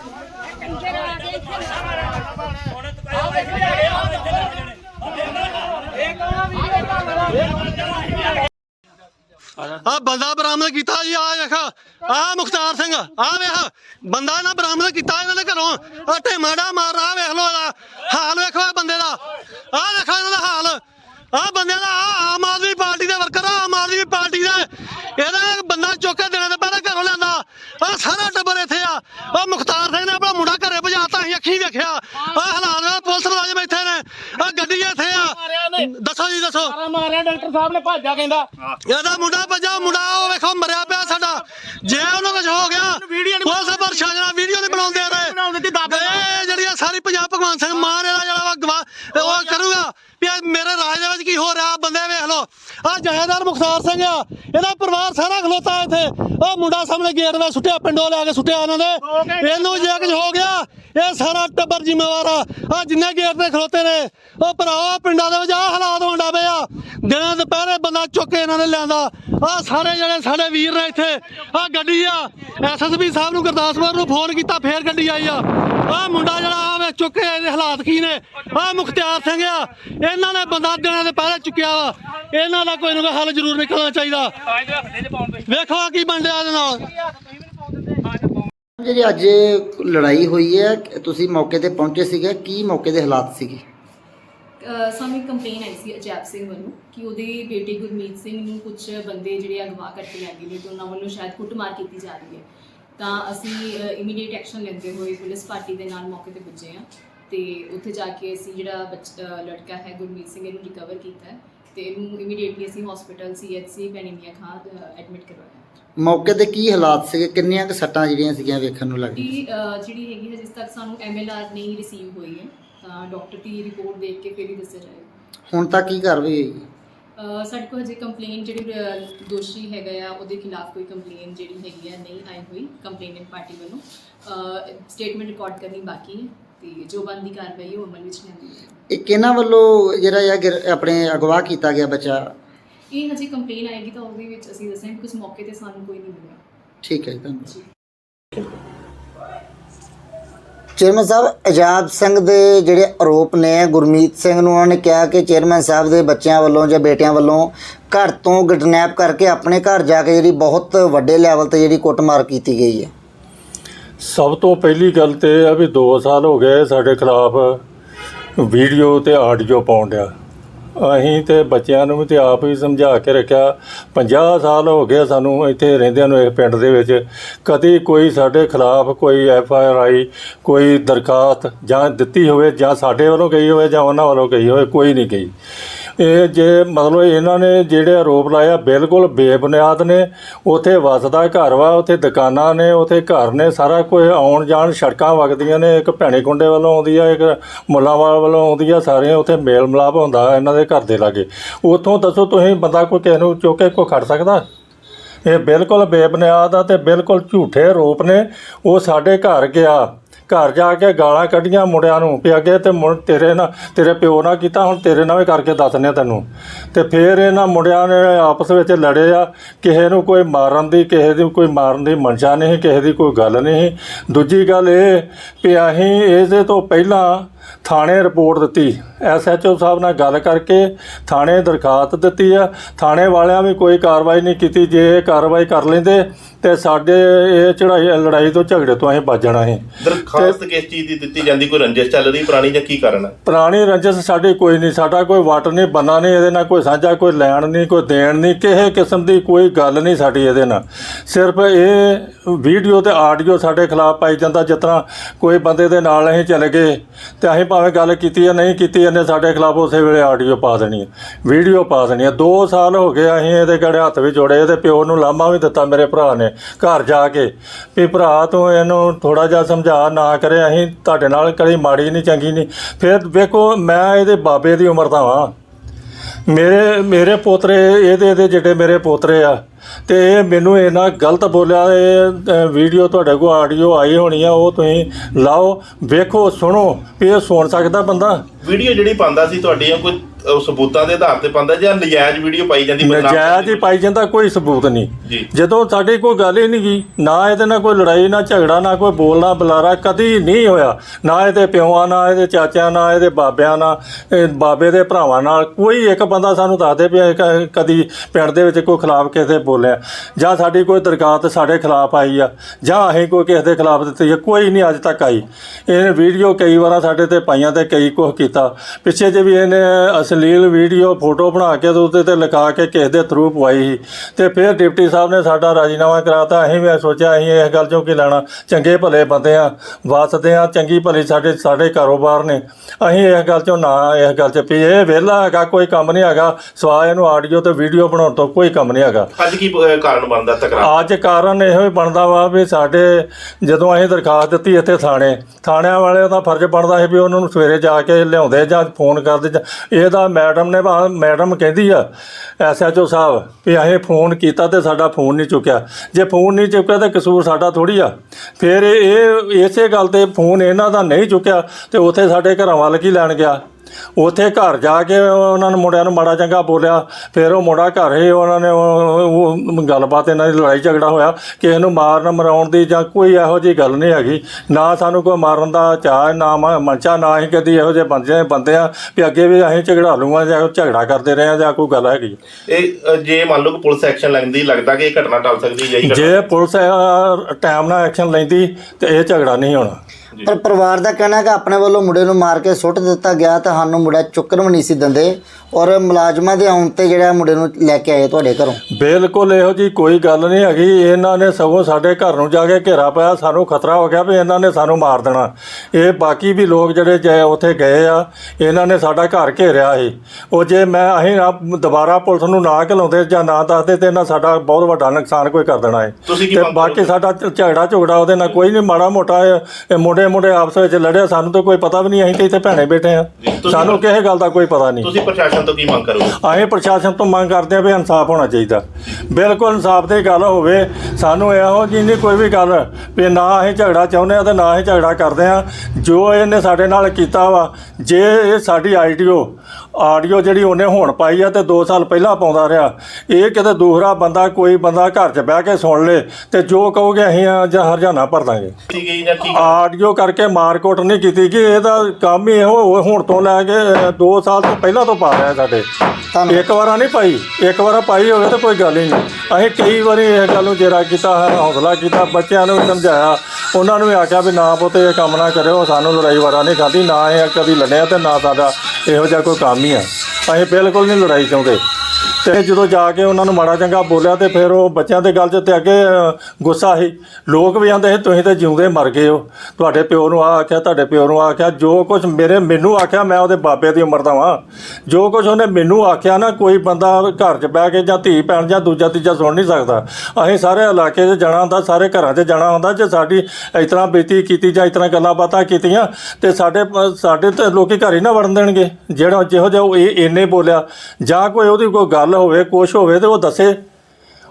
ਆ ਬੰਦਾ ਬਰਾਮਦ ਕੀਤਾ ਜੀ ਆ ਵੇਖ ਆ ਮੁਖਤਾਰ ਸਿੰਘ ਆ ਵੇਖ, ਬੰਦਾ ਇਹਨਾਂ ਬਰਾਮਦ ਕੀਤਾ ਇਹਨਾਂ ਦੇ ਘਰੋਂ। ਆ ਢੇਮਾੜਾ ਮਾਰ ਆ ਵੇਖ ਲੋ ਇਹਦਾ, ਹਾਲ ਵੇਖੋ ਇਹ ਬੰਦੇ ਦਾ। ਆ ਵੇਖੋ ਇਹਨਾਂ ਦਾ ਹਾਲ। ਆ ਬੰਦੇ ਦਾ, ਆਹ ਆਮ ਆਦਮੀ ਪਾਰਟੀ ਦਾ ਵਰਕਰ ਆ ਆਮ ਆਦਮੀ ਪਾਰਟੀ ਦਾ ਆ ਸਾਰਾ ਟੱਬਰ ਇੱਥੇ ਆ। ਉਹ ਮੁਖਤਾਰ ਸਿੰਘ ਨੇ ਆਪਣਾ ਮੁੰਡਾ ਘਰੇ ਭਜਾਤਾ ਅਸੀਂ ਅੱਖੀਂ ਵੇਖਿਆ। ਆ ਹਾਲਾਤ ਪੁਲਿਸ ਮੁਲਾਜ਼ਮ ਇੱਥੇ ਨੇ। ਆ ਗੱਡੀ ਇੱਥੇ ਆ। ਦੱਸੋ ਜੀ ਦੱਸੋ। ਮਾਰਿਆ ਡਾਕਟਰ ਸਾਹਿਬ ਨੇ ਭਾਜਾ ਕਹਿੰਦਾ। ਇਹਦਾ ਮੁੰਡਾ ਭੱਜਾ ਮੁੰਡਾ ਉਹ ਵੇਖੋ ਮਰਿਆ ਪਿਆ ਸਾਡਾ। ਜੇ ਉਹਨੂੰ ਕੁਝ ਹੋ ਗਿਆ ਪੁਲਿਸ ਪਰ ਛਾਜਣਾ ਵੀਡੀਓ ਨਹੀਂ ਬਣਾਉਂਦੇ ਰਹੇ ਜਿਹੜੀਆਂ ਸਾਰੀ ਪੰਜਾਬ ਭਗਵਾਨ ਸਿੰਘ ਮਾਨ ਇਹਦਾ ਜਿਹੜਾ ਵਾ ਗਵਾ ਉਹ ਕਰੂਗਾ। ਵੀ ਮੇਰੇ ਰਾਜ ਦੇ ਵਿੱਚ ਕੀ ਹੋ ਰਿਹਾ ਬੰਦੇ ਵੇਖ ਲਓ। ਆ ਜਹੇਦਾਰ ਮੁਖਤਾਰ ਸਿੰਘ ਆ, ਇਹਦਾ ਪਰਿਵਾਰ ਸਾਰਾ ਖਲੋਤਾ ਇੱਥੇ। ਉਹ ਮੁੰਡਾ ਸਾਹਮਣੇ ਗੇਟ ਵਿੱਚ ਸੁੱਟਿਆ, ਪਿੰਡੋਂ ਲਿਆ ਕੇ ਸੁੱਟਿਆ ਇਹਨਾਂ ਨੇ। ਇਹਨੂੰ ਜੇ ਕੁਝ ਹੋ ਗਿਆ, ਇਹ ਸਾਰਾ ਟੱਬਰ ਜ਼ਿੰਮੇਵਾਰ ਆ। ਆ ਜਿੰਨੇ ਗੇਟ ਤੇ ਖਲੋਤੇ ਨੇ, ਉਹ ਭਰਾਵਾ ਪਿੰਡਾਂ ਦੇ ਵਿੱਚ ਆ ਹਾਲਾਤ ਹੋਣ ਡਿਆ ਪਏ ਆ। ਦਿਨਾਂ ਦੁਪਹਿਰੇ ਬੰਦਾ ਚੁੱਕ ਕੇ ਇਹਨਾਂ ਨੇ ਲਿਆਂਦਾ। ਆ ਸਾਰੇ ਜਿਹੜੇ ਸਾਡੇ ਵੀਰ ਨੇ ਇੱਥੇ ਆ ਗੱਡੀ ਆ। ਐਸਐਸਪੀ ਸਾਹਿਬ ਨੂੰ ਗੁਰਦਾਸਪੁਰ ਨੂੰ ਫੋਨ ਕੀਤਾ, ਫੇਰ ਗੱਡੀ ਆਈ ਆ। ਆ ਮੁੰਡਾ ਜਿਹੜਾ ਆ ਵੇ ਚੁੱਕ ਇਹਦੇ ਹਾਲਾਤ ਕੀ ਨੇ? ਆ ਮੁਖਤਿਆਰ ਸਿੰਘ ਆ ਇਹਨਾਂ ਨੇ ਬੰਦਾ ਦਿਨਾਂ ਦੇ ਪਹਿਲੇ ਚੁੱਕਿਆ ਵਾ। ਇਹਨਾਂ ਦਾ ਕੋਈ ਨਾ ਹੱਲ ਜ਼ਰੂਰ ਨਿਕਲਣਾ ਚਾਹੀਦਾ। ਵੇਖੋ ਆ ਕੀ ਬਣ ਰਿਹਾ ਇਹਦੇ ਨਾਲ। ਜਿਹੜੀ ਅੱਜ ਲੜਾਈ ਹੋਈ ਹੈ ਤੁਸੀਂ ਮੌਕੇ ਤੇ ਪਹੁੰਚੇ ਸੀਗੇ ਕੀ ਮੌਕੇ ਦੇ ਹਾਲਾਤ ਸੀਗੇ? ਸਾਨੂੰ ਇੱਕ ਕੰਪਲੇਨ ਆਈ ਸੀ ਅਜੈਬ ਸਿੰਘ ਵੱਲੋਂ ਕਿ ਉਹਦੀ ਬੇਟੀ ਗੁਰਮੀਤ ਸਿੰਘ ਨੂੰ ਕੁਝ ਬੰਦੇ ਜਿਹੜੇ ਅਗਵਾ ਕਰਕੇ ਲੈ ਗਏ ਨੇ ਤੇ ਉਹਨਾਂ ਵੱਲੋਂ ਸ਼ਾਇਦ ਕੁੱਟਮਾਰ ਕੀਤੀ ਜਾ ਰਹੀ ਹੈ। ਤਾਂ ਅਸੀਂ ਇਮੀਡੀਏਟ ਐਕਸ਼ਨ ਲੈਂਦੇ ਹੋਏ ਪੁਲਿਸ ਪਾਰਟੀ ਦੇ ਨਾਲ ਮੌਕੇ ਤੇ ਪੁੱਜੇ ਹਾਂ ਤੇ ਉੱਥੇ ਜਾ ਕੇ ਅਸੀਂ ਜਿਹੜਾ ਬੱਚ- ਲੜਕਾ ਹੈ ਗੁਰਮੀਤ ਸਿੰਘ ਇਹਨੂੰ ਰਿਕਵਰ ਕੀਤਾ ਤੇ ਇਹਨੂੰ ਇਮੀਡੀਏਟਲੀ ਅਸੀਂ hospital CHC Benimia Khan admit ਕਰਵਾਇਆ। ਮੌਕੇ ਤੇ ਕੀ ਹਾਲਾਤ ਸੀਗੇ? ਕਿੰਨੀਆਂ ਕੁ ਸੱਟਾਂ ਜਿਹੜੀਆਂ ਸੀਗੀਆਂ ਵੇਖਣ ਨੂੰ ਲੱਗਦੀਆਂ ਦੀ ਅਹ, ਜਿਹੜੀ ਹੈਗੀ ਹੈ ਜਿਸ ਤੱਕ ਸਾਨੂੰ ਐਮਐਲਆਰ ਨਹੀਂ ਰਿਸੀਵ ਹੋਈ ਹੈ ਤਾਂ ਡਾਕਟਰ ਦੀ ਰਿਪੋਰਟ ਦੇਖ ਕੇ ਫਿਰ ਹੀ ਦੱਸਿਆ ਜਾਏਗਾ। ਹੁਣ ਤੱਕ ਕੀ ਕਾਰਵਾਈ ਹੋਈ ਹੈ? ਸਾਡੇ ਕੋਲ ਹਜੇ ਕੰਪਲੇਨ ਜਿਹੜੀ ਦੋਸ਼ੀ ਹੈਗਾ ਆ ਉਹਦੇ ਖਿਲਾਫ ਕੋਈ ਕੰਪਲੇਨ ਜਿਹੜੀ ਹੈਗੀ ਆ ਨਹੀਂ ਆਈ ਹੋਈ ਕੰਪਲੇਨੈਂਟ ਪਾਰਟੀ ਵੱਲੋਂ। ਸਟੇਟਮੈਂਟ ਰਿਕਾਰਡ ਕਰਨੀ ਬਾਕੀ ਹੈ ਤੇ ਜੋ ਬੰਦੀ ਕਾਰਵਾਈ ਉਹ ਅਮਲ ਵਿੱਚ ਲਿਆਂਦੀ ਹੈ ਇਹ ਕਿਹਨਾਂ ਵੱਲੋਂ ਜਿਹੜਾ ਆ ਗਿਰ- ਆਪਣੇ ਅਗਵਾ ਕੀਤਾ ਗਿਆ ਬੱਚਾ? ਇਹ ਹਜੇ ਕੰਪਲੇਨ ਆਏਗੀ ਤਾਂ ਉਹਦੇ ਵਿੱਚ ਅਸੀਂ ਦੱਸਾਂਗੇ ਕਿ ਉਸ ਮੌਕੇ ਤੇ ਸਾਨੂੰ ਕੋਈ ਨਹੀਂ ਮਿਲਿਆ। ਠੀਕ ਹੈ ਜੀ ਧੰਨਵਾਦ। ਜੀ। ਚੇਅਰਮੈਨ ਸਾਹਿਬ ਅਜਾਬ ਸਿੰਘ ਦੇ ਜਿਹੜੇ ਆਰੋਪ ਨੇ, ਗੁਰਮੀਤ ਸਿੰਘ ਨੂੰ ਉਹਨਾਂ ਨੇ ਕਿਹਾ ਕਿ ਚੇਅਰਮੈਨ ਸਾਹਿਬ ਦੇ ਬੱਚਿਆਂ ਵੱਲੋਂ ਜਾਂ ਬੇਟਿਆਂ ਵੱਲੋਂ ਘਰ ਤੋਂ ਕਿਡਨੈਪ ਕਰਕੇ ਆਪਣੇ ਘਰ ਜਾ ਕੇ ਜਿਹੜੀ ਬਹੁਤ ਵੱਡੇ ਲੈਵਲ ਤੇ ਜਿਹੜੀ ਕੁੱਟਮਾਰ ਕੀਤੀ ਗਈ ਹੈ। ਸਭ ਤੋਂ ਪਹਿਲੀ ਗੱਲ ਤੇ ਇਹ ਆ ਵੀ 2 ਸਾਲ ਹੋ ਗਏ ਸਾਡੇ ਖਿਲਾਫ ਵੀਡੀਓ ਤੇ ਆਡੀਓ ਪਾਉਣ ਡਿਆ। ਅਸੀਂ ਤੇ ਬੱਚਿਆਂ ਨੂੰ ਵੀ ਤੇ ਆਪ ਹੀ ਸਮਝਾ ਕੇ ਰੱਖਿਆ। 50 ਸਾਲ ਹੋ ਗਏ ਸਾਨੂੰ ਇੱਥੇ ਰਹਿੰਦਿਆਂ ਨੂੰ ਇਸ ਪਿੰਡ ਦੇ ਵਿੱਚ। ਕਦੀ ਕੋਈ ਸਾਡੇ ਖਿਲਾਫ ਕੋਈ ਐਫ ਆਈ ਆਰ ਆਈ, ਕੋਈ ਦਰਖਾਸਤ ਜਾਂ ਦਿੱਤੀ ਹੋਵੇ ਜਾਂ ਸਾਡੇ ਵੱਲੋਂ ਗਈ ਹੋਵੇ ਜਾਂ ਉਹਨਾਂ ਵੱਲੋਂ ਗਈ ਹੋਵੇ, ਕੋਈ ਨਹੀਂ ਗਈ ਇਹ ਜੇ ਮਤਲਬ ਇਹਨਾਂ ਨੇ ਜਿਹੜੇ ਆਰੋਪ ਲਾਇਆ ਬਿਲਕੁਲ ਬੇਬੁਨਿਆਦ ਨੇ, ਉਥੇ ਵਸਦਾ ਘਰ ਵਾ, ਉਥੇ ਦੁਕਾਨਾਂ ਨੇ, ਉਥੇ ਘਰ ਨੇ, ਸਾਰਾ ਕੁਝ ਆਉਣ ਜਾਣ ਸੜਕਾਂ ਵਗਦੀਆਂ ਨੇ, ਇੱਕ ਭੈਣੇ ਕੁੰਡੇ ਵੱਲੋਂ ਆਉਂਦੀ ਆ, ਇੱਕ ਮੁੱਲਾਂਵਾਲ ਵੱਲੋਂ ਆਉਂਦੀ ਆ, ਸਾਰੇ ਉਥੇ ਮੇਲ ਮਿਲਾਪ ਹੁੰਦਾ ਇਹਨਾਂ ਦੇ ਘਰ ਦੇ ਲਾਗੇ। ਉਥੋਂ ਦੱਸੋ ਤੁਸੀਂ ਬੰਦਾ ਕੋਈ ਕਿਸੇ ਨੂੰ ਚੁੱਕ ਕੇ ਕੋਈ ਖੜ ਸਕਦਾ? ਇਹ ਬਿਲਕੁਲ ਬੇਬੁਨਿਆਦ ਆ ਤੇ ਬਿਲਕੁਲ ਝੂਠੇ ਆਰੋਪ ਨੇ। ਉਹ ਸਾਡੇ ਘਰ ਗਿਆ ਘਰ ਜਾ ਕੇ ਗਾਲਾਂ ਕੱਢੀਆਂ ਮੁੰਡਿਆਂ ਨੂੰ ਵੀ ਅੱਗੇ ਤੇ ਮੁੰ, ਤੇਰੇ ਨਾਲ ਤੇਰੇ ਪਿਓ ਨਾਲ ਕੀਤਾ, ਹੁਣ ਤੇਰੇ ਨਾਲ ਵੀ ਕਰਕੇ ਦੱਸਨੇ ਆ ਤੈਨੂੰ। ਤੇ ਫਿਰ ਇਹਨਾਂ ਮੁੰਡਿਆਂ ਨੇ ਆਪਸ ਵਿੱਚ ਲੜੇ ਆ, ਕਿਸੇ ਨੂੰ ਕੋਈ ਮਾਰਨ ਦੀ, ਕਿਸੇ ਦੀ ਕੋਈ ਮਾਰਨ ਦੀ ਮਨਸ਼ਾ ਨਹੀਂ, ਕਿਸੇ ਦੀ ਕੋਈ ਗੱਲ ਨਹੀਂ। ਦੂਜੀ ਗੱਲ ਇਹ ਵੀ ਅਸੀਂ ਇਹਦੇ ਤੋਂ ਪਹਿਲਾਂ ਥਾਣੇ ਰਿਪੋਰਟ ਦਿੱਤੀ। ਐਸਐਚਓ ਸਾਹਿਬ ਨਾਲ ਗੱਲ ਕਰਕੇ ਥਾਣੇ ਦਰਖਾਸਤ ਦਿੱਤੀ ਆ। ਥਾਣੇ ਵਾਲਿਆਂ ਵੀ ਕੋਈ ਕਾਰਵਾਈ ਨਹੀਂ ਕੀਤੀ। ਜੇ ਇਹ ਕਾਰਵਾਈ ਕਰ ਲੈਂਦੇ ਤੇ ਸਾਡੇ ਇਹ ਚੜਾਈ ਲੜਾਈ ਤੋਂ ਝਗੜੇ ਤੋਂ ਅਸੀਂ ਬਚ ਜਾਣਾ ਸੀ। ਦਰਖਾਸਤ ਕਿਸ ਚੀਜ਼ ਦੀ ਦਿੱਤੀ ਜਾਂਦੀ? ਕੋਈ ਰੰਜਿਸ਼ ਚੱਲ ਰਹੀ? ਪੁਰਾਣੀ ਜਾਂ ਕੀ ਕਾਰਨ ਹੈ ਪੁਰਾਣੀ ਰੰਜਿਸ਼ ਸਾਡੀ ਕੋਈ ਨਹੀਂ। ਸਾਡਾ ਕੋਈ ਵਟ ਨਹੀਂ ਬੰਨਾ ਨਹੀਂ ਇਹਦੇ ਨਾਲ ਕੋਈ ਸਾਂਝਾ ਕੋਈ ਲੈਣ ਨਹੀਂ ਕੋਈ ਦੇਣ ਨਹੀਂ ਕਿਸੇ ਕਿਸਮ ਦੀ ਕੋਈ ਗੱਲ ਨਹੀਂ ਸਾਡੀ ਇਹਦੇ ਨਾਲ। ਸਿਰਫ ਇਹ ਵੀਡੀਓ ਤੇ ਆਡੀਓ ਸਾਡੇ ਖਿਲਾਫ ਪਾਈ ਜਾਂਦਾ ਜਿਸ ਤਰ੍ਹਾਂ ਕੋਈ ਬੰਦੇ ਦੇ ਨਾਲ ਅਸੀਂ ਚਲੇ ਗਏ ਤੇ ਅਸੀਂ ਭਾਵੇਂ ਗੱਲ ਕੀਤੀ ਜਾਂ ਨਹੀਂ ਕੀਤੀ, ਇਹਨੇ ਸਾਡੇ ਖਿਲਾਫ ਉਸੇ ਵੇਲੇ ਆਡੀਓ ਪਾ ਦੇਣੀ ਹੈ ਵੀਡੀਓ ਪਾ ਦੇਣੀ ਹੈ। 2 ਸਾਲ ਹੋ ਗਏ ਅਸੀਂ ਇਹਦੇ ਗੜੇ ਹੱਥ ਵੀ ਜੋੜੇ, ਇਹਦੇ ਪਿਓ ਨੂੰ ਲਾਮਾ ਵੀ ਦਿੱਤਾ ਮੇਰੇ ਭਰਾ ਨੇ ਘਰ ਜਾ ਕੇ ਵੀ ਭਰਾ ਤੂੰ ਇਹਨੂੰ ਥੋੜਾ ਜਿਹਾ ਸਮਝਾ, ਨਾ ਕਰੇ ਅਸੀਂ ਤੁਹਾਡੇ ਨਾਲ ਕਦੀ ਮਾੜੀ ਨਹੀਂ ਚੰਗੀ ਨਹੀਂ ਫਿਰ ਵੇਖੋ, ਮੈਂ ਇਹਦੇ ਬਾਬੇ ਦੀ ਉਮਰ ਦਾ ਵਾਂ। ਮੇਰੇ ਮੇਰੇ ਪੋਤਰੇ, ਇਹਦੇ ਇਹਦੇ ਜਿਹੜੇ ਮੇਰੇ ਪੋਤਰੇ ਆ, ਤੇ ਇਹ ਮੈਨੂੰ ਇਹਨਾਂ ਗਲਤ ਬੋਲਿਆ, ਇਹ ਵੀਡੀਓ ਤੁਹਾਡੇ ਕੋਲ ਆਡੀਓ ਆਈ ਹੋਣੀ ਆ, ਉਹ ਤੁਸੀਂ ਲਾਓ, ਵੇਖੋ, ਸੁਣੋ, ਵੀ ਇਹ ਸੁਣ ਸਕਦਾ ਬੰਦਾ? ਵੀਡੀਓ ਜਿਹੜੀ ਪਾਉਂਦਾ ਸੀ ਤੁਹਾਡੀਆਂ ਕੋਈ ਅਹ, ਸਬੂਤਾਂ ਦੇ ਆਧਾਰ ਤੇ ਪਾਉਂਦਾ ਜਾਂ ਨਜਾਇਜ਼ ਵੀਡੀਓ ਪਾਈ ਜਾਂਦੀ ਬਦਨਾਮ ਨਜਾਇਜ਼ ਹੀ ਪਾਈ ਜਾਂਦਾ ਕੋਈ ਸਬੂਤ ਨਹੀਂ। ਜੀ। ਜਦੋਂ ਸਾਡੀ ਕੋਈ ਗੱਲ ਹੀ ਨਹੀਂ ਗਈ ਨਾ ਇਹਦੇ ਨਾਲ ਕੋਈ ਲੜਾਈ ਨਾ ਝਗੜਾ ਨਾ ਕੋਈ ਬੋਲਣਾ ਬੁਲਾਰਾ ਕਦੀ ਨਹੀਂ ਹੋਇਆ। ਨਾ ਇਹਦੇ ਪਿਓਾਂ ਨਾਲ ਇਹਦੇ ਚਾਚਿਆਂ ਨਾਲ ਇਹਦੇ ਬਾਬਿਆਂ ਨਾਲ ਇਹ ਬਾਬੇ ਦੇ ਭਰਾਵਾਂ ਨਾਲ। ਕੋਈ ਇੱਕ ਬੰਦਾ ਸਾਨੂੰ ਦੱਸ ਦੇ ਵੀ ਇਹ ਕ- ਕਦੀ ਪਿੰਡ ਦੇ ਵਿੱਚ ਕੋਈ ਖਿਲਾਫ ਕਿਸੇ ਦੇ ਬੋਲਿਆ। ਜਾਂ ਸਾਡੀ ਕੋਈ ਦਰਖਾਸਤ ਸਾਡੇ ਖਿਲਾਫ ਆਈ ਆ ਜਾਂ ਅਸੀਂ ਕੋਈ ਕਿਸੇ ਦੇ ਖਿਲਾਫ ਦਿੱਤੀ ਆ ਕੋਈ ਨਹੀਂ ਅੱਜ ਤੱਕ ਆਈ। ਇਹਨੇ ਵੀਡੀਓ ਕਈ ਵਾਰਾਂ ਸਾਡੇ ਤੇ ਪਾਈਆਂ ਤੇ ਕਈ ਕੁਝ ਕੀਤਾ। ਪਿੱਛੇ ਜੇ ਵੀ ਇਹਨੇ ਅਸ਼ਲੀਲ ਵੀਡੀਓ ਫੋਟੋ ਬਣਾ ਕੇ ਤੇ ਉਹਦੇ ਤੇ ਲਿਖਾ ਕੇ ਕਿਸੇ ਦੇ ਥਰੂ ਪਵਾਈ ਸੀ। ਤੇ ਫਿਰ ਡਿਪਟੀ ਸਾਹਿਬ ਨੇ ਸਾਡਾ ਰਾਜੀਨਾਮਾ ਕਰਾਤਾ। ਅਸੀਂ ਵੀ ਸੋਚਿਆ ਅਸੀਂ ਇਸ ਗੱਲ ਚੋਂ ਕੀ ਲੈਣਾ? ਚੰਗੇ ਭਲੇ ਬੰਦੇ ਆ ਵਸਦੇ ਆ ਚੰਗੀ ਭਲੀ ਸਾਡੇ ਸਾਡੇ ਕਾਰੋਬਾਰ ਨੇ। ਅਸੀਂ ਇਸ ਗੱਲ ਚੋਂ ਨਾ ਇਸ ਗੱਲ 'ਚ ਵੀ ਇਹ ਵਿਹਲਾ ਹੈਗਾ ਕੋਈ ਕੰਮ ਨਹੀਂ ਹੈਗਾ। ਸਵਾਏ ਇਹਨੂੰ ਆਡੀਓ ਤੇ ਵੀਡੀਓ ਬਣਾਉਣ ਤੋਂ ਕੋਈ ਕੰਮ ਨਹੀਂ ਹੈਗਾ। ਅੱਜ ਕੀ ਕਾਰਨ ਬਣਦਾ ਤਕਰਾਰ? ਅੱਜ ਕਾਰਨ ਇਹੋ ਹੀ ਬਣਦਾ ਵਾ ਵੀ ਸਾਡੇ ਜਦੋਂ ਅਸੀਂ ਦਰਖਾਸਤ ਦਿੱਤੀ ਇੱਥੇ ਥਾਣੇ ਥਾਣਿਆਂ ਵਾਲਿਆਂ ਦਾ ਫਰਜ਼ ਬਣਦਾ ਸੀ ਵੀ ਉਹਨਾਂ ਨੂੰ ਸਵੇਰੇ ਜਾ ਕੇ ਲਿਆਉਂਦੇ ਜਾਂ ਫੋਨ ਕਰਦੇ ਜਾਂ ਇਹਦਾ ਮੈਡਮ ਨੇ ਭਾ- ਮੈਡਮ ਕਹਿੰਦੀ ਆ ਐਸਐਚਓ ਸਾਹਿਬ, ਵੀ ਅਸੀਂ ਫੋਨ ਕੀਤਾ ਤੇ ਸਾਡਾ ਫੋਨ ਨਹੀਂ ਚੁੱਕਿਆ। ਜੇ ਫੋਨ ਨਹੀਂ ਚੁੱਕਿਆ ਤਾਂ ਕਸੂਰ ਸਾਡਾ ਥੋੜੀ ਆ। ਫਿਰ ਇਹ ਇਹ ਇਸੇ ਗੱਲ ਤੇ ਫੋਨ ਇਹਨਾਂ ਦਾ ਨਹੀਂ ਚੁੱਕਿਆ ਤੇ ਉੱਥੇ ਸਾਡੇ ਘਰਾਂ ਵੱਲ ਕੀ ਲੈਣ ਗਿਆ। ਉੱਥੇ ਘਰ ਜਾ ਕੇ ਉਹਨਾਂ ਨੂੰ ਮੁੰਡਿਆਂ ਨੂੰ ਮਾੜਾ ਚੰਗਾ ਬੋਲਿਆ ਫਿਰ ਉਹ ਮੁੰਡਾ ਘਰ ਹੀ ਉਹਨਾਂ ਨੇ ਉਹ ਗੱਲਬਾਤ ਇਹਨਾਂ ਦੀ ਲੜਾਈ ਝਗੜਾ ਹੋਇਆ ਕਿਸੇ ਨੂੰ ਮਾਰਨ ਮਰਾਉਣ ਦੀ ਜਾਂ ਕੋਈ ਇਹੋ ਜਿਹੀ ਗੱਲ ਨਹੀਂ ਹੈਗੀ ਨਾ ਸਾਨੂੰ ਕੋਈ ਮਾਰਨ ਦਾ ਚਾਹ ਨਾ ਮਨਚਾ ਨਾ ਹੀ ਕਦੀ ਇਹੋ ਜਿਹੇ ਬੰਦੇ ਬੰਦੇ ਆ ਵੀ ਅੱਗੇ ਵੀ ਅਸੀਂ ਝਗੜਾ ਲੂਆਂ ਜਾਂ ਝਗੜਾ ਕਰਦੇ ਰਹੇ ਆ ਜਾਂ ਕੋਈ ਗੱਲ ਹੈਗੀ। ਇਹ ਜੇ ਮੰਨ ਲਓ ਕਿ ਪੁਲਿਸ ਐਕਸ਼ਨ ਲੈਂਦੀ ਲੱਗਦਾ ਕਿ ਇਹ ਘਟਨਾ ਟਲ ਸਕਦੀ ਹੈ ਜੀ ਜੇ ਪੁਲਿਸ ਟਾਈਮ ਨਾਲ ਐਕਸ਼ਨ ਲੈਂਦੀ ਤੇ ਇਹ ਝਗੜਾ ਨਹੀਂ ਹੋਣਾ। ਪਰ ਪਰਿਵਾਰ ਦਾ ਕਹਿਣਾ ਹੈ ਕਿ ਆਪਣੇ ਵੱਲੋਂ ਮੁੰਡੇ ਨੂੰ ਮਾਰ ਕੇ ਸੁੱਟ ਦਿੱਤਾ ਗਿਆ ਤਾਂ ਸਾਨੂੰ ਮੁੰਡਾ ਚੁੱਕਣ ਵੀ ਨਹੀਂ ਸੀ ਦਿੰਦੇ ਔਰ ਮੁਲਾਜ਼ਮਾਂ ਦੇ ਆਉਣ ਤੇ ਜਿਹੜਾ ਮੁੰਡੇ ਨੂੰ ਲੈ ਕੇ ਆਏ ਤੁਹਾਡੇ ਘਰੋਂ। ਬਿਲਕੁਲ ਇਹੋ ਜੀ ਕੋਈ ਗੱਲ ਨਹੀਂ ਹੈਗੀ। ਇਹਨਾਂ ਨੇ ਸਗੋਂ ਸਾਡੇ ਘਰ ਨੂੰ ਜਾ ਕੇ ਘੇਰਾ ਪਾਇਆ। ਸਾਨੂੰ ਖਤਰਾ ਹੋ ਗਿਆ ਵੀ ਇਹਨਾਂ ਨੇ ਸਾਨੂੰ ਮਾਰ ਦੇਣਾ। ਇਹ ਬਾਕੀ ਵੀ ਲੋਕ ਜਿਹੜੇ ਜੇ ਉੱਥੇ ਗਏ ਆ ਇਹਨਾਂ ਨੇ ਸਾਡਾ ਘਰ ਘੇਰਿਆ ਸੀ। ਉਹ ਜੇ ਮੈਂ ਅਸੀਂ ਨਾ ਦੁਬਾਰਾ ਪੁਲਿਸ ਨੂੰ ਨਾ ਘਲਾਉਂਦੇ ਜਾਂ ਨਾ ਦੱਸਦੇ ਤੇ ਇਹਨਾਂ ਸਾਡਾ ਬਹੁਤ ਵੱਡਾ ਨੁਕਸਾਨ ਕੋਈ ਕਰ ਦੇਣਾ ਹੈ। ਤੁਸੀਂ ਕੀ ਤੇ ਮੰਗ ਬਾਕੀ? ਸਾਡਾ ਝ- ਝਗੜਾ ਝੁਗੜਾ ਉਹਦੇ ਨਾਲ ਕੋਈ ਨਹੀਂ। ਮਾੜਾ ਮੋਟਾ ਇਹ- ਇਹ ਮੁੰਡੇ ਮੁੰਡੇ ਆਪਸ ਵਿੱਚ ਲੜਿਆ ਸਾਨੂੰ ਤਾਂ ਕੋਈ ਪਤਾ ਵੀ ਨਹੀਂ ਅਸੀਂ ਤੇ ਇੱਥੇ ਭੈਣੇ ਬੈਠੇ ਆ ਤੁਸੀਂ- ਸਾਨੂੰ ਕਿਸੇ ਗੱਲ ਦਾ ਕੋਈ ਪਤਾ ਨਹੀਂ। ਤੁਸੀਂ ਪ੍ਰਸ਼ਾਸਨ ਤੋਂ ਕੀ ਮੰਗ ਕਰੋਗੇ? ਅਸੀਂ ਪ੍ਰਸ਼ਾਸਨ ਤੋਂ ਮੰਗ ਕਰਦੇ ਹਾਂ ਵੀ ਇਨਸਾਫ ਹੋਣਾ ਚਾਹੀਦਾ। ਬਿਲਕੁਲ ਇਨਸਾਫ ਦੀ ਗੱਲ ਹੋਵੇ ਸਾਨੂੰ ਇਹੋ ਜਿਹੀ ਨਹੀਂ ਕੋਈ ਵੀ ਗੱਲ ਵੀ ਨਾ ਅਸੀਂ ਝਗੜਾ ਚਾਹੁੰਦੇ ਆ ਤੇ ਨਾ ਅਸੀਂ ਝਗੜਾ ਕਰਦੇ ਆ ਜੋ ਇਹਨੇ ਸਾਡੇ ਨਾਲ ਕੀਤਾ ਵਾ ਜੇ ਇਹ ਸਾਡੀ ਆਈਡੀਓ ਆਡੀਓ ਜਿਹੜੀ ਉਹਨੇ ਹੁਣ ਪਾਈ ਆ ਤੇ 2 ਸਾਲ ਪਹਿਲਾਂ ਪਾਉਂਦਾ ਰਿਹਾ। ਇਹ ਕਿਤੇ ਦੂਸਰਾ ਬੰਦਾ ਕੋਈ ਬੰਦਾ ਘਰ 'ਚ ਬਹਿ ਕੇ ਸੁਣ ਲੇ ਤੇ ਜੋ ਕਹੋਗੇ ਅਸੀਂ ਆ ਜਾਂ ਹਰਜਾਨਾ ਭਰ ਦਾਂਗੇ। ਗਈ ਕੀ ਆਡੀਓ ਕਰਕੇ ਮਾਰਕੁੱਟ ਨਹੀਂ ਕੀਤੀ ਕਿ ਇਹਦਾ ਕੰਮ ਹੀ ਇਹੋ ਹੁਣ ਤੋਂ ਲੈ ਕੇ 2 ਸਾਲ ਤੋਂ ਪਹਿਲਾਂ ਤੋਂ ਪਾ ਰਿਹਾ ਸਾਡੇ। ਧੰਨਵਾਦ। ਇੱਕ ਵਾਰਾ ਨਹੀਂ ਪਾਈ ਇੱਕ ਵਾਰਾ ਪਾਈ ਹੋਵੇ ਤਾਂ ਕੋਈ ਗੱਲ ਹੀ ਨਹੀਂ। ਅਸੀਂ ਕਈ ਵਾਰੀ ਇਹ ਗੱਲ ਨੂੰ ਜੇਰਾ ਕੀਤਾ, ਹੌਸਲਾ ਕੀਤਾ, ਬੱਚਿਆਂ ਨੂੰ ਵੀ ਸਮਝਾਇਆ। ਉਹਨਾਂ ਨੂੰ ਵੀ ਆਖਿਆ ਵੀ ਨਾ ਪੁੱਤ, ਇਹ ਕੰਮ ਨਾ ਕਰਿਓ, ਸਾਨੂੰ ਲੜਾਈ ਵਾਰਾ ਨਹੀਂ ਖਾਦੀ, ਨਾ ਇਹ ਕਦੀ ਲੜਿਆ ਤੇ ਨਾ ਸਾਡਾ ਇਹੋ ਜਿਹਾ ਕੋਈ ਕੰਮ ਹੀ ਆ। ਅਸੀਂ ਬਿਲਕੁਲ ਨਹੀਂ ਲੜਾਈ ਚਾਹੁੰਦੇ। ਤੇ ਜਦੋਂ ਜਾ ਕੇ ਉਹਨਾਂ ਨੂੰ ਮਾੜਾ ਚੰਗਾ ਬੋਲਿਆ ਤੇ ਫਿਰ ਉਹ ਬੱਚਿਆਂ ਦੇ ਗੱਲ 'ਚ ਤੇ ਅੱਗੇ ਅ, ਗੁੱਸਾ ਸੀ। ਲੋਕ ਵੀ ਆਂਦੇ ਸੀ ਤੁਸੀਂ ਤਾਂ ਜਿਉਂਦੇ ਮਰ ਗਏ ਹੋ। ਤੁਹਾਡੇ ਪਿਓ ਨੂੰ ਆ ਆਖਿਆ ਤੁਹਾਡੇ ਪਿਓ ਨੂੰ ਆ ਆਖਿਆ। ਜੋ ਕੁਝ ਮੇਰੇ ਮੈਨੂੰ ਆਖਿਆ ਮੈਂ ਉਹਦੇ ਬਾਬੇ ਦੀ ਉਮਰ ਦਾ ਵਾਂ। ਜੋ ਕੁਝ ਉਹਨੇ ਮੈਨੂੰ ਆਖਿਆ ਨਾ ਕੋਈ ਬੰਦਾ ਘਰ 'ਚ ਬਹਿ ਕੇ ਜਾਂ ਧੀ ਭੈਣ ਜਾਂ ਦੂਜਾ ਤੀਜਾ ਸੁਣ ਨਹੀਂ ਸਕਦਾ। ਅਸੀਂ ਸਾਰੇ ਇਲਾਕੇ 'ਚ ਜਾਣਾ ਹੁੰਦਾ ਸਾਰੇ ਘਰਾਂ 'ਚ ਜਾਣਾ ਹੁੰਦਾ ਜੇ ਸਾਡੀ ਇਸ ਤਰ੍ਹਾਂ ਬੇਤੀ ਕੀਤੀ ਜਾਂ ਇਸ ਤਰ੍ਹਾਂ ਗੱਲਾਂ ਬਾਤਾਂ ਕੀਤੀਆਂ ਤੇ ਸਾਡੇ ਪ- ਸਾਡੇ ਤੇ ਲੋਕੀ ਘਰ ਹੀ ਨਾ ਵੜਨ ਦੇਣਗੇ। ਜਿਹੜਾ ਜਿਹੋ ਜਿਹਾ ਉਹ ਇਹ ਇੰਨੇ ਬੋਲਿਆ। ਜਾਂ ਕੋਈ ਉਹਦੀ ਕੋਈ ਗੱਲ ਹੋਵੇ ਕੁਛ ਹੋਵੇ ਤੇ ਉਹ ਦੱਸੇ।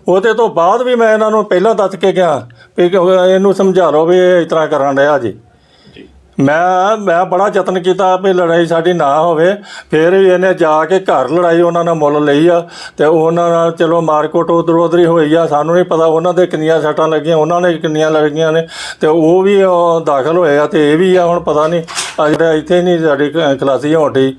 ਉਹਦੇ ਤੋਂ ਬਾਅਦ ਵੀ ਮੈਂ ਇਹਨਾਂ ਨੂੰ ਪਹਿਲਾਂ ਦੱਸ ਕੇ ਗਿਆ ਵੀ ਕਿ ਇਹਨੂੰ ਸਮਝਾ ਲਓ ਵੀ ਇਹ ਇਸ ਤਰ੍ਹਾਂ ਕਰਨ ਰਿਹਾ ਜੀ। ਮੈਂ ਮੈਂ ਬੜਾ ਯਤਨ ਕੀਤਾ ਵੀ ਲੜਾਈ ਸਾਡੀ ਨਾ ਹੋਵੇ ਫਿਰ ਵੀ ਇਹਨੇ ਜਾ ਕੇ ਘਰ ਲੜਾਈ ਉਹਨਾਂ ਨਾਲ ਮੁੱਲ ਲਈ ਆ ਤੇ ਉਹਨਾਂ ਨਾਲ ਚਲੋ ਮਾਰਕੋਟ ਉਧਰ ਉਧਰ ਹੋਈ ਆ ਸਾਨੂੰ ਨਹੀਂ ਪਤਾ ਉਹਨਾਂ ਦੇ ਕਿੰਨੀਆਂ ਸੱਟਾਂ ਲੱਗੀਆਂ ਉਹਨਾਂ ਨੇ ਕਿੰਨੀਆਂ ਲੱਗੀਆਂ ਨੇ ਤੇ ਉਹ ਵੀ ਦਾਖਲ ਹੋਏ ਆ ਤੇ ਇਹ ਵੀ ਆ ਹੁਣ ਪਤਾ ਨਹੀਂ ਆ ਜਿਹੜਾ ਇੱਥੇ ਨਹੀਂ ਸਾਡੀ ਖਲਾਸੀ ਹੋਣ ਡਈ।